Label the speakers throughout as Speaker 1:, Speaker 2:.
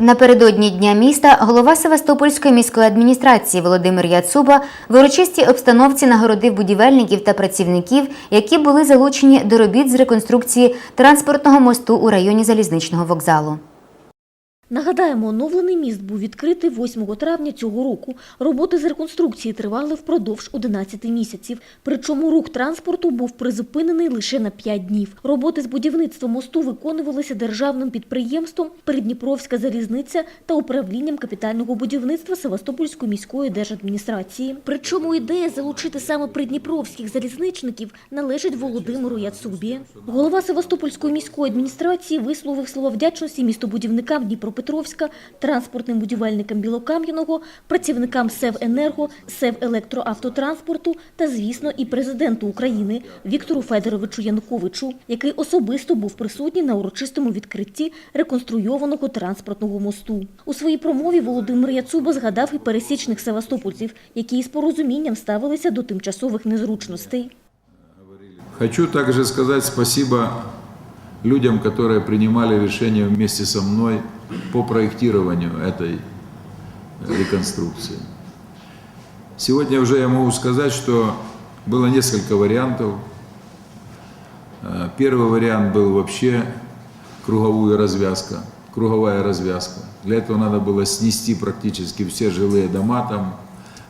Speaker 1: Напередодні Дня міста голова Севастопольської міської адміністрації Володимир Яцуба в урочистій обстановці нагородив будівельників та працівників, які були залучені до робіт з реконструкції транспортного мосту у районі залізничного вокзалу.
Speaker 2: Нагадаємо, оновлений міст був відкритий 8 травня цього року. Роботи з реконструкції тривали впродовж 11 місяців. Причому рух транспорту був призупинений лише на 5 днів. Роботи з будівництва мосту виконувалися державним підприємством Придніпровська залізниця та управлінням капітального будівництва Севастопольської міської держадміністрації. Причому ідея залучити саме придніпровських залізничників належить Володимиру Яцубі. Голова Севастопольської міської адміністрації висловив слова вдячності містобудівникам Дніпропетровська, транспортним будівельникам Білокам'яного, працівникам Севенерго, Севелектроавтотранспорту та, звісно, і президенту України Віктору Федоровичу Януковичу, який особисто був присутній на урочистому відкритті реконструйованого транспортного мосту. У своїй промові Володимир Яцуба згадав і пересічних севастопольців, які із порозумінням ставилися до тимчасових незручностей.
Speaker 3: Хочу также сказать спасибо людям, которые принимали решение вместе со мной по проектированию этой реконструкции. Сегодня уже я могу сказать, что было несколько вариантов. Э, Первый вариант был вообще круговую развязка, круговая развязка. Для этого надо было снести практически все жилые дома там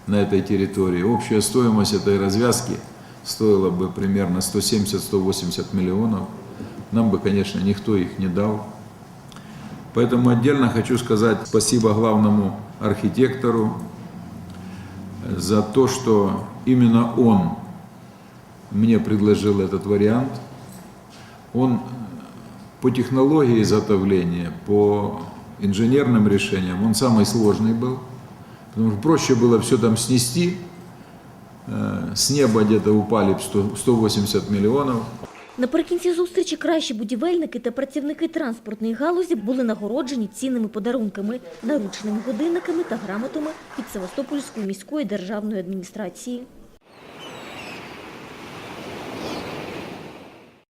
Speaker 3: на этой территории. Общая стоимость этой развязки стоила бы примерно 170-180 миллионов. Нам бы, конечно, никто их не дал. Поэтому отдельно хочу сказать спасибо главному архитектору за то, что именно он мне предложил этот вариант. Он по технологии изготовления, по инженерным решениям, он самый сложный был. Потому что проще было все там снести, э, с неба где-то упали б 100 180 миллионов,
Speaker 2: Наприкінці зустрічі кращі будівельники та працівники транспортної галузі були нагороджені цінними подарунками, наручними годинниками та грамотами від Севастопольської міської державної адміністрації.